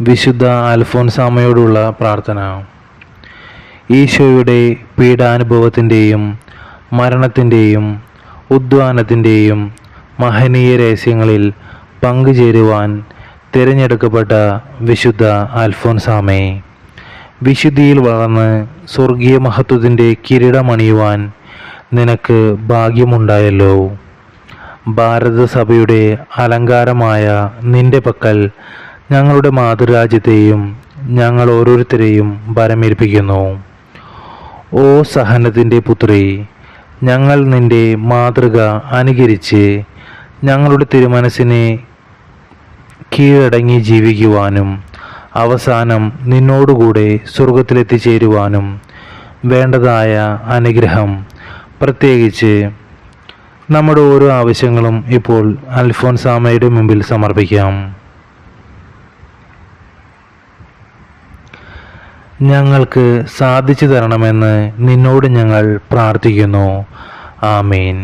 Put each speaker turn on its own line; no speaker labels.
വിശുദ്ധ അൽഫോൻസാമയോടുള്ള പ്രാർത്ഥന. ഈശോയുടെ പീഡാനുഭവത്തിന്റെയും മരണത്തിന്റെയും ഉദ്വാനത്തിന്റെയും മഹനീയ രഹസ്യങ്ങളിൽ പങ്കുചേരുവാൻ തിരഞ്ഞെടുക്കപ്പെട്ട വിശുദ്ധ അൽഫോൻസാമേ വിശുദ്ധിയിൽ വളർന്ന് സ്വർഗീയ മഹത്വത്തിന്റെ കിരീടമണിയുവാൻ നിനക്ക് ഭാഗ്യമുണ്ടായല്ലോ. ഭാരതസഭയുടെ അലങ്കാരമായ നിന്റെ പക്കൽ ഞങ്ങളുടെ മാതൃരാജ്യത്തെയും ഞങ്ങൾ ഓരോരുത്തരെയും ഭരമേൽപ്പിക്കുന്നു. ഓ സഹനത്തിന്റെ പുത്രി ഞങ്ങൾ നിന്റെ മാതൃക അനുകരിച്ച് ഞങ്ങളുടെ തിരുമനസ്സിനെ കീഴടങ്ങി ജീവിക്കുവാനും അവസാനം നിന്നോടുകൂടെ സ്വർഗത്തിലെത്തിച്ചേരുവാനും വേണ്ടതായ അനുഗ്രഹം പ്രത്യേകിച്ച് നമ്മുടെ ഓരോ ആവശ്യങ്ങളും ഇപ്പോൾ അൽഫോൻസാമയുടെ മുമ്പിൽ സമർപ്പിക്കാം. ഞങ്ങൾക്ക് സാധിച്ചു തരണമെന്ന് നിന്നോട് ഞങ്ങൾ പ്രാർത്ഥിക്കുന്നു. ആമീൻ.